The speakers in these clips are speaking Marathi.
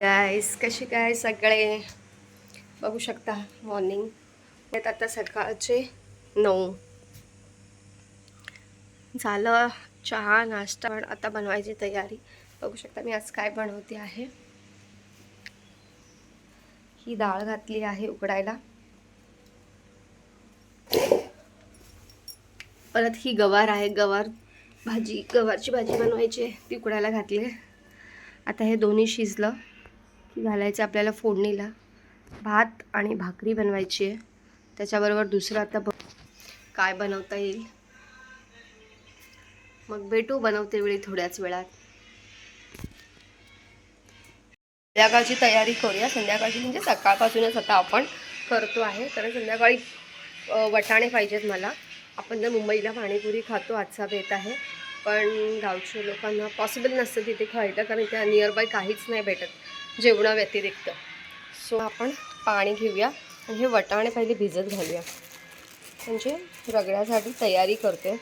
गाईस कसे काय सगळे? बघू शकता मॉर्निंग आहेत आता सकाळचे नऊ. झालं चहा नाश्ता पण आता बनवायची तयारी. बघू शकता मी आज काय बनवते आहे. ही डाळ घातली आहे उकडायला. परत ही गवार आहे गवार भाजी गवारची भाजी बनवायची आहे ती उकडायला घातली आहे. आता हे दोन्ही शिजलं. घालायचं आपल्याला फोडणीला. भात आणि भाकरी बनवायची आहे. त्याच्याबरोबर दुसरं आता बघ काय बनवता येईल. मग भेटू बनवते वेळी थोड्याच वेळात. संध्याकाळची तयारी करूया. संध्याकाळची म्हणजे सकाळपासूनच आता आपण करतो आहे. कारण संध्याकाळी वटाणे पाहिजेत मला. आपण जर मुंबईला पाणीपुरी खातो आजचा बेत आहे. पण गावच्या लोकांना पॉसिबल नसतं तिथे खायला. कारण त्या नियरबाय काहीच नाही भेटत. जेवणा व्यतिरिक्त सो आपण पाणी घेऊया आणि हे वटाणे पहिले भिजत घालूया. म्हणजे रगड्यासाठी तयारी करते.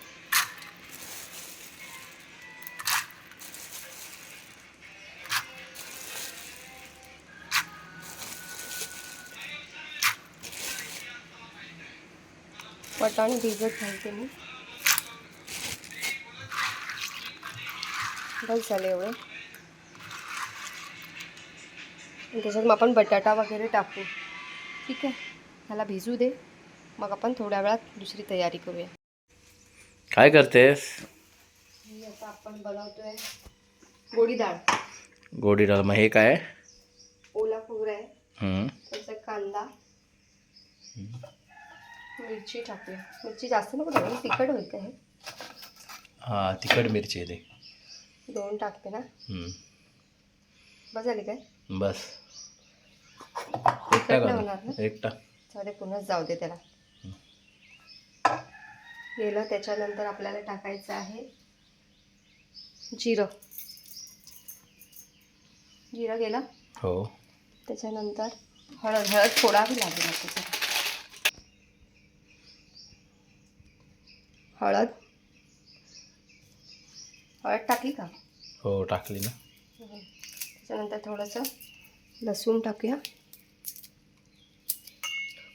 वटाणे भिजत घालते मी. बस झाले एवढं आणि त्याच्यात मग आपण बटाटा वगैरे टाकू. ठीक आहे? त्याला भिजू दे. मग आपण थोड्या वेळात दुसरी तयारी करूया. काय करतेस? आता आपण बनवतोय गोडी डाळ. गोडी डाळ. मग हे काय? ओला खोबरं आहे. त्याचा कांदा. मिरची टाकूया. मिरची जास्त नको टाकू तिखट होईल का हे. हा तिखट मिरची आहे ते. दोन टाकते ना? हं. बस झाली काय? बस. तिखट टाक नाही आता. होणार ना? एक टाक चालेल पुन्हाच जाऊ दे त्याला. गेलं त्याच्यानंतर आपल्याला टाकायचं आहे जिरं. जिरं गेलं? हो. त्याच्यानंतर हळद हळद फोडावी लागेल त्याच्यात हळद. हळद टाकली का? हो टाकली ना. त्याच्यानंतर थोडंसं लसूण टाकूया.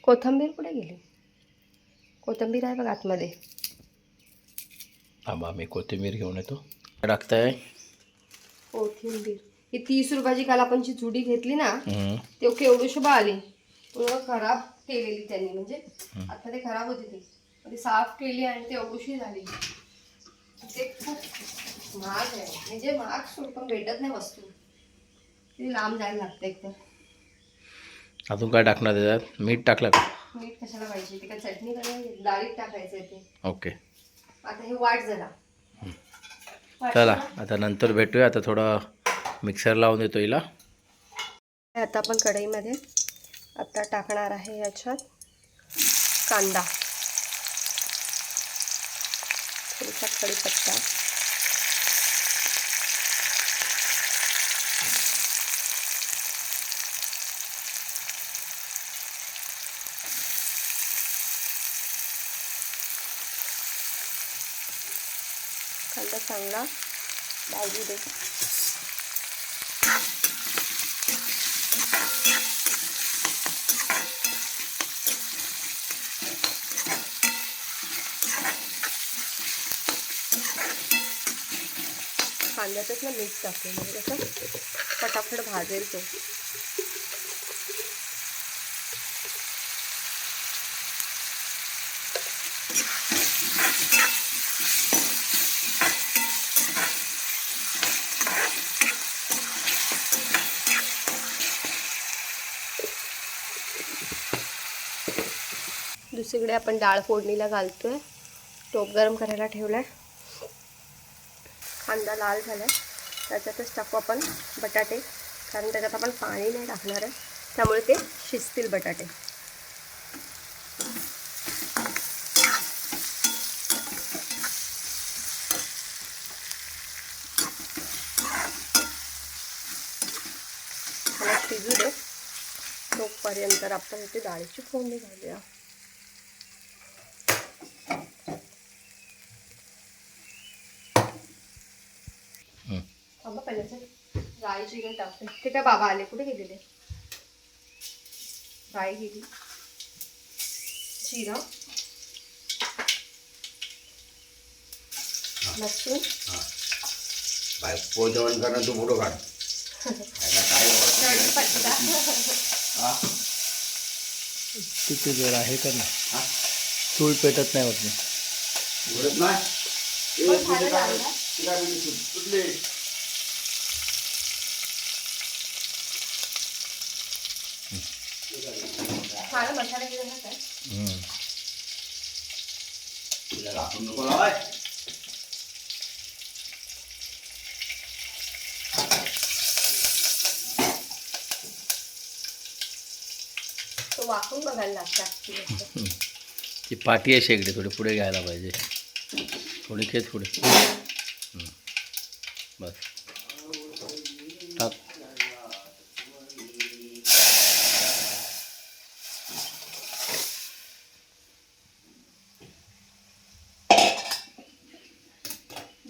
कोथिंबीर कुठे गेली? कोथिंबीर आहे बघ आतमध्ये. थांबा मी कोथिंबीर घेऊन येतो. टाकताय? कोथिंबीर. ही तीस रुपयाची काल आपण जी जुडी घेतली ना. ते केवढी बा आली. पूर्ण खराब केलेली त्यांनी म्हणजे आता ते खराब होती ती. ती साफ केली आणि ते एवढीशी झाली. ते खूप महाग आहे. म्हणजे महाग सोड पण भेटत नाही वस्तू. ती लांब जायला लागते एकतर अजून काय टाकणार त्याच्यात? मीठ टाकलं का? मीठ कशाला पाहिजे? ते काय चटणी करायची डाळीत टाकायचं ते. ओके. आता हे वाट जरा. वाट चला जरा. आता नंतर भेटूया. आता थोडं मिक्सर लावून देतो हिला. आता आपण कढईमध्ये आता टाकणार आहे याच्यात कांदा. थोडासा कढीपत्ता. कांदा चांगला भाजू दे. कांद्यातच ना मीठ टाकतो म्हणजे कसं? फटाफट भाजेल तो. दुसरीकडे आपण डाळ फोडणीला घालतोय. टोप गरम करायला ठेवला आहे कांदा लाल झाला आहे त्याच्यातच टाकू आपण बटाटे. कारण त्याच्यात आपण पाणी नाही टाकणार आहे. त्यामुळे ते शिजतील बटाटे. शिजू दे. तोपर्यंत आपण इथे डाळीची फोडणी घालूया. थांबा पहिल्याचं चिकन टाकते. ते काय बाबा आले? कुठे गेलेले? फ्राय केली जिरा लसूण. जेवण करणं तू फोटो काढ. याला काय होत नाही. कढीपत्ता हा? किती जर आहे का ना हा? चूळ पेटत नाही होत नाही बोलत नाही पण ए, तुझे झालं काय- झालं. तुझे काय म्हणजे सुट- सुटले. मला मसाला घेऊन काय हम्म. तुला दाखवून नको लावाय. तो वाकून बघायला लागतात ती गोष्ट. ती पाठी आहे शेगडी थोडी पुढे घ्यायला पाहिजे थोडी खेच पुढे हम्म. बस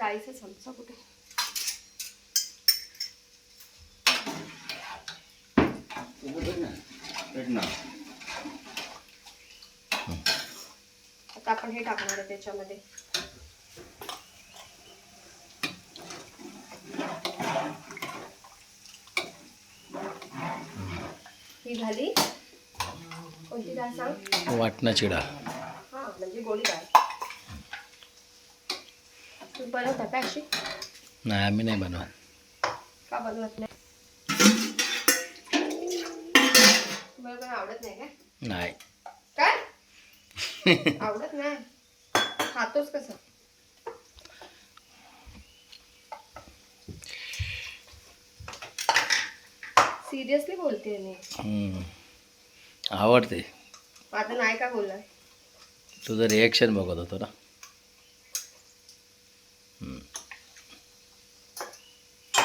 कुठे? बघ ना. बघ ना. आता आपण हे टाकणार आहे त्याच्यामध्ये. ही झाली? कोणती डाळ सांग? वाटणाची डाळ. हा म्हणजे गोळी डाळ तू बनवता का अशी? नाही आम्ही नाही बनवत. का बनवत नाही? तुम्हाला पण आवडत नाही काय नाही. काय? आवडत नाही? खातोच कसं? सिरियसली बोलते मी. आवडते. आता नाही का बोलणार? तुझं रिॲक्शन बघत होतो ना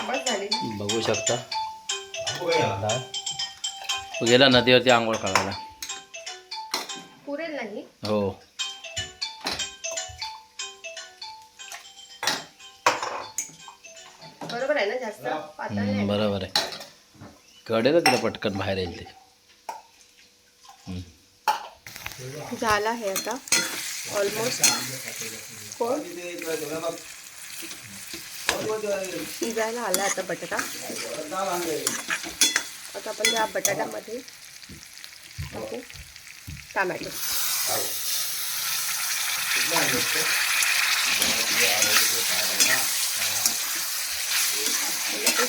बस झाली. बघू शकता. हो या. डाळ तो गेला नदीवरती आंघोळ करायला. पुरेल नाही. हो. बरोबर आहे ना जास्त? पातळ हम्म, नाही. बरोबर आहे. कळेल तिला पटकन बाहेर येईल ते. हम्म. झाला आहे आता. ऑलमोस्ट कोण? शिजायला आला आता बटाटा. आता आपण या बटाट्यामध्ये टाकू टमॅटो.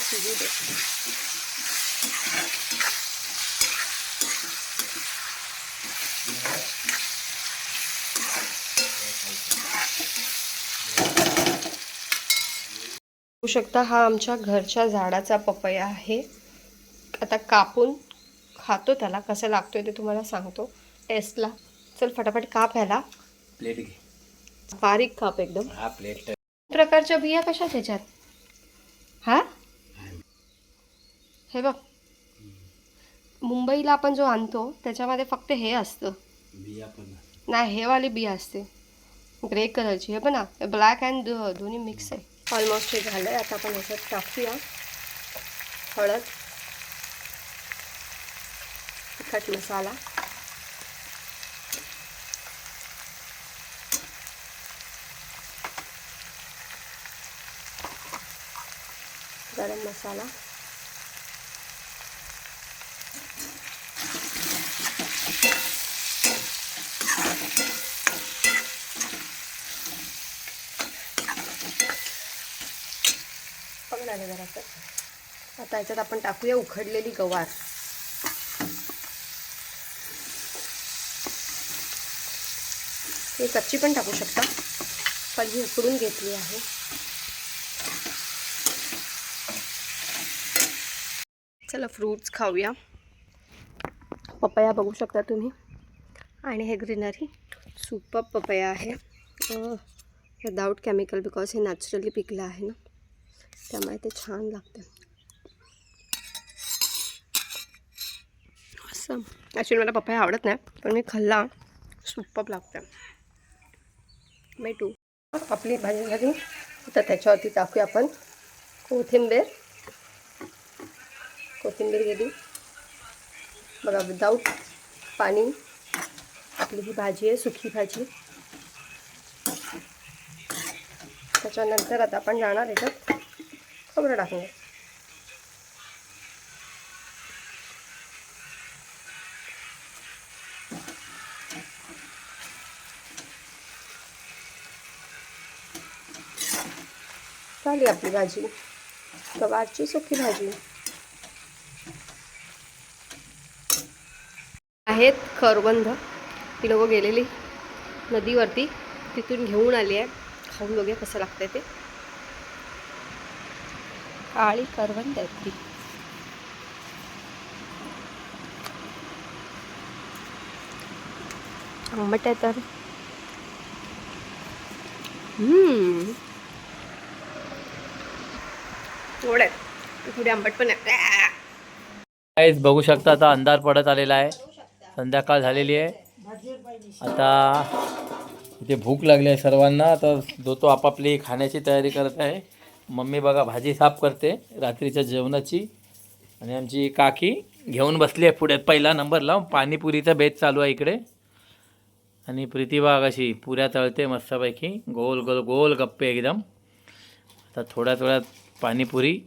शिजू दे. शकता हा आमच्या घरच्या झाडाचा पपया आहे. आता कापून खातो त्याला. कसं लागतोय ते तुम्हाला सांगतो. टेस्टला. चल फटाफट काप ह्याला. प्लेट घे. बारीक काप एकदम. हा प्लेट. प्रकारच्या बिया कशा त्याच्यात हा? हे बघ. मुंबईला आपण जो आणतो त्याच्यामध्ये फक्त हे असतं. बिया पण नाही हे वाली बिया असते. ग्रे कलरची. हे पण ना ब्लॅक अँड दोन्ही मिक्स आहे. ऑलमोस्ट हे झालं आहे आता आपण ह्याच्यात टाकूया. हळद. तिखट मसाला. गरम मसाला. पकडायला जरासं. आता याच्यात आपण टाकूया उखडलेली गवार. हे कच्ची पण टाकू शकता पण ही उकडून घेतली आहे. चला फ्रूट्स खाऊया. पपया बघू शकता तुम्ही. आणि हे ग्रीनरी सुपर पपया आहे. विदाऊट केमिकल बिकॉज हे नॅचरली पिकलं आहे ना. त्यामुळे ते छान लागतं असं ॲक्च्युली मला पपया आवडत नाही, पण मी खाल्ला. सुप्पप लागतं. भेटू आपली भाजी झाली. तर त्याच्यावरती टाकूया आपण कोथिंबीर. कोथिंबीर गेली बघा विदाऊट पाणी. आपली ही भाजी आहे सुकी भाजी. त्याच्यानंतर आता आपण जाणार याच्यात खोबरं टाकणार झाली आपली भाजी. गवारची सुकी भाजी. आहेत खरबंध ती लोक गेलेली नदीवरती. तिथून घेऊन आली आहे. खाऊन बघूया कसं लागतंय ते. काळी करवंद आंबट आहे तर. गोड थोडी आंबट पण आहे. काहीच बघू शकता आता अंधार पडत आलेला आहे. संध्याकाळ झालेली आहे. आता इथे भूक लागली आहे सर्वांना. आता जो तो आपापली खाण्याची तयारी करत आहे. मम्मी बघा भाजी साफ करते रात्रीच्या जेवणाची. आणि आमची काकी घेऊन बसली आहे पुढे पहिला नंबर लावून पाणीपुरीचा बेत चालू आहे इकडे. आणि प्रीती बाग अशी पुऱ्या तळते मस्तपैकी. गोल गोल गोल गप्पे एकदम. आता थोड्या थोड्यात पाणीपुरी.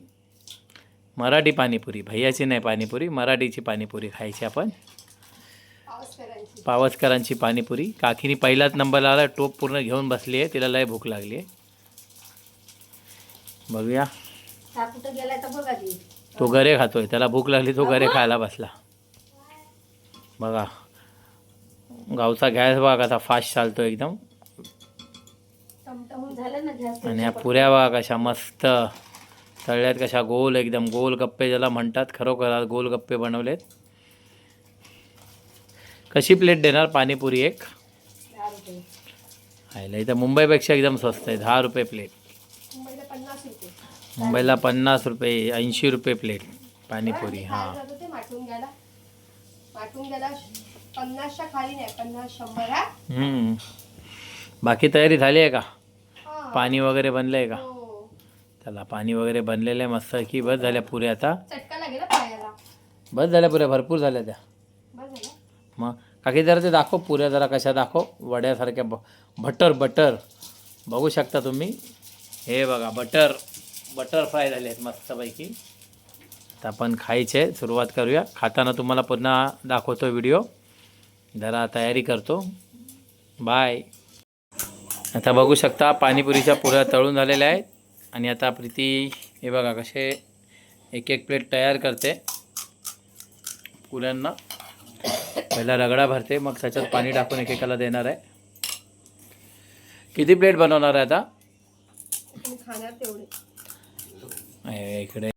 मराठी पाणीपुरी भैयाची नाही पाणीपुरी मराठीची पाणीपुरी खायची आपण. पावसकरांची पाणीपुरी. काकीनी पहिलाच नंबर लावला टोप पूर्ण घेऊन बसली आहे तिला लय भूक लागली आहे. बघूया. कुठं गेलाय तर बघा ती तो गरे खातोय त्याला भूक लागली तो गरे खायला बसला. बघा. गावचा गॅस बघा कसा फास्ट चालतो एकदम. टमटमून झालं ना गॅस. आणि ह्या पुऱ्या बघा कशा मस्त. तळल्यात कशा गोल एकदम गोल गप्पे ज्याला म्हणतात खरोखर आज गोल गप्पे बनवलेत. कशी प्लेट देणार? पाणीपुरी एक. दहा रुपये. इथं मुंबईपेक्षा एकदम स्वस्त आहे दहा रुपये प्लेट मुंबईला पन्नास रुपये ऐंशी रुपये प्लेट पाणीपुरी हां. काय जात होते माटून घ्यायला? माटून घ्यायला पन्नासच्या खाली नाही पन्नास शंभर हा? हम्म. बाकी तयारी झाली आहे का? हा. पाणी वगैरे बनलं आहे का? हो. त्याला पाणी वगैरे बनलेलं आहे मस्त की बस झाल्या पुऱ्या आता. चटका लागेल हा पायाला बस झाल्या पुऱ्या भरपूर झाल्या त्या. झालं मग काकी जरा ते दाखव पुऱ्या जरा कशा दाखव. वड्यासारख्या ब बटर बटर. बघू शकता तुम्ही. हे बघा बटर. बटर फ्राय झाले आहेत मस्तपैकी. आता आपण खायचे सुरुवात करूया. खाताना तुम्हाला पुन्हा दाखवतो व्हिडिओ. जरा तयारी करतो. बाय. आता बघू शकता पाणीपुरीच्या पुऱ्या तळून झालेल्या आहेत. आणि आता प्रीती हे बघा कसे एक एक प्लेट तयार करते. पुऱ्यांना. पहिला रगडा भरते मग त्याच्यात पाणी टाकून एकेकाला देणार आहे. किती प्लेट बनवणार आहे आता तुम्ही खाणार तेवढे आहे इकडे